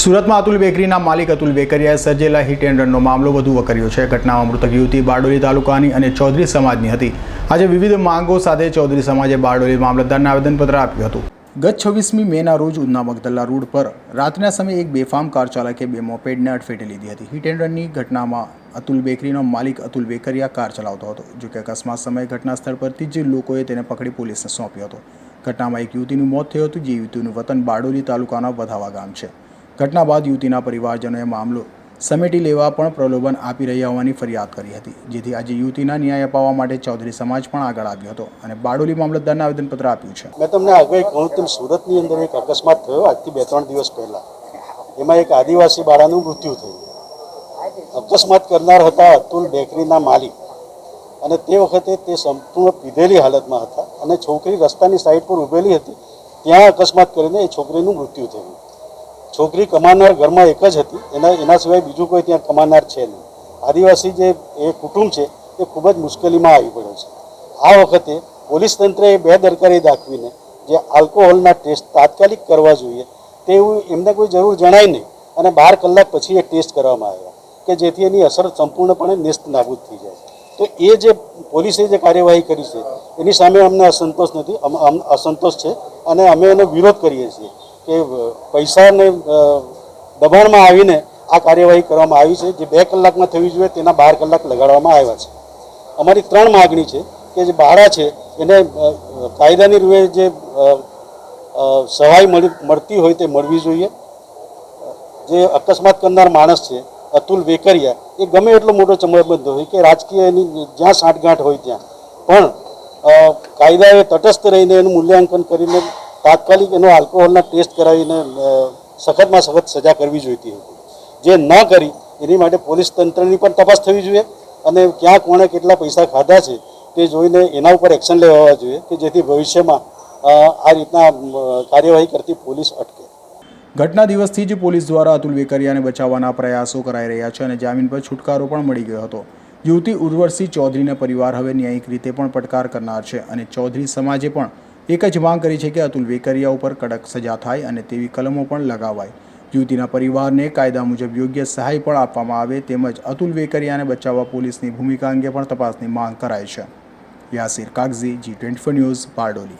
સુરતમાં અતુલ બેકરીના માલિક અતુલ બેકરિયાએ સર્જેલા હિટ એન્ડ રનનો મામલો વધુ વકર્યો છે. ઘટનામાં મૃતક યુવતી બારડોલી તાલુકાની અને ચૌધરી સમાજની હતી. આજે વિવિધ માંગો સાથે ચૌધરી સમાજે બારડોલી મામલતદારને આવેદનપત્ર આપ્યું હતું. ગત છવ્વીસમી મેના રોજ ઉધના મગદલ્લા રોડ પર રાતના સમયે એક બેફામ કાર ચાલકે બે મોપેડને અડફેટે લીધી હતી. હિટ એન્ડ રનની ઘટનામાં અતુલ બેકરીનો માલિક અતુલ બેકરિયા કાર ચલાવતો હતો જોકે અકસ્માત સમયે ઘટના સ્થળ પરથી જ લોકોએ તેને પકડી પોલીસને સોંપ્યો હતો. ઘટનામાં એક યુવતીનું મોત થયું હતું. જે યુવતીનું વતન બારડોલી તાલુકાના વધાવા ગામ છે. ઘટના બાદ યુવતીના પરિવારજનોએ મામલો સમેટી લેવા પણ પ્રલોભન આપી રહ્યા હોવાની ફરિયાદ કરી હતી, જેથી આજે યુવતીના ન્યાય અપાવવા માટે ચૌધરી સમાજ પણ આગળ આવ્યો હતો અને બારડોલી મામલતદારને આવેદનપત્ર આપ્યું છે. મેં તમને આગળ કહ્યું તેમ સુરતની અંદર એક અકસ્માત થયો આજથી બે ત્રણ દિવસ પહેલા. એમાં એક આદિવાસી બાળાનું મૃત્યુ થયું. અકસ્માત કરનાર હતા અતુલ બેકરીના માલિક અને તે વખતે તે સંપૂર્ણ પીધેલી હાલતમાં હતા અને છોકરી રસ્તાની સાઈડ પર ઊભેલી હતી. ત્યાં અકસ્માત કરીને એ છોકરીનું મૃત્યુ થયું. છોકરી કમાનાર ઘરમાં એક જ હતી. એના એના સિવાય બીજું કોઈ ત્યાં કમાનાર છે નહીં. આદિવાસી જે એ કુટુંબ છે, એ ખૂબ જ મુશ્કેલીમાં આવી પડ્યો છે. આ વખતે પોલીસ તંત્રએ બેદરકારી દાખવીને જે આલ્કોહોલના ટેસ્ટ તાત્કાલિક કરવા જોઈએ, તેવું એમને કોઈ જરૂર જણાય નહીં અને બાર કલાક પછી એ ટેસ્ટ કરવામાં આવ્યા કે જેથી એની અસર સંપૂર્ણપણે નિસ્ત નાબૂદ થઈ જાય. તો એ જે પોલીસે જે કાર્યવાહી કરી છે, એની સામે અમને અસંતોષ નથી અસંતોષ છે અને અમે એનો વિરોધ કરીએ છીએ. કે પૈસાને દબાણમાં આવીને આ કાર્યવાહી કરવામાં આવી છે, જે બે કલાકમાં થવી જોઈએ તેના બાર કલાક લગાડવામાં આવ્યા છે. અમારી ત્રણ માગણી છે કે જે બાળા છે, એને કાયદાની રૂએ જે સહાય મળતી હોય તે મળવી જોઈએ. જે અકસ્માત કરનાર માણસ છે, અતુલ વેકરિયા, એ ગમે એટલો મોટો ચમરબંધ હોય કે રાજકીયની જ્યાં સાંઠગાંઠ હોય ત્યાં. પણ કાયદાએ તટસ્થ રહીને એનું મૂલ્યાંકન કરીને તાત્કાલિક એનો આલ્કોહોલના ટેસ્ટ કરાવીને સખતમાં સખત સજા કરવી જોઈતી હતી. જે ન કરી, એની માટે પોલીસ તંત્રની પણ તપાસ થવી જોઈએ અને ક્યાં કોણે કેટલા પૈસા ખાધા છે તે જોઈને એના ઉપર એક્શન લેવા જોઈએ કે જેથી ભવિષ્યમાં આ રીતના કાર્યવાહી કરતી પોલીસ અટકે. ઘટના દિવસથી જ પોલીસ દ્વારા અતુલ વેકરિયાને બચાવવાના પ્રયાસો કરાઈ રહ્યા છે અને જામીન પર છુટકારો પણ મળી ગયો હતો. યુવતી ઉર્વશી ચૌધરીના પરિવાર હવે ન્યાયિક રીતે પણ પડકાર કરનાર છે અને ચૌધરી સમાજે પણ એક જ માંગ કરી છે કે અતુલ વેકરિયા ઉપર કડક સજા થાય અને તેવી કલમો પણ લગાવાય. યુવતીના પરિવારને કાયદા મુજબ યોગ્ય સહાય પણ આપવામાં આવે તેમજ અતુલ વેકરિયાને બચાવવા પોલીસની ભૂમિકા અંગે પણ તપાસની માંગ કરાઈ છે. Yasir Kagzi, G twenty news, Bardoli.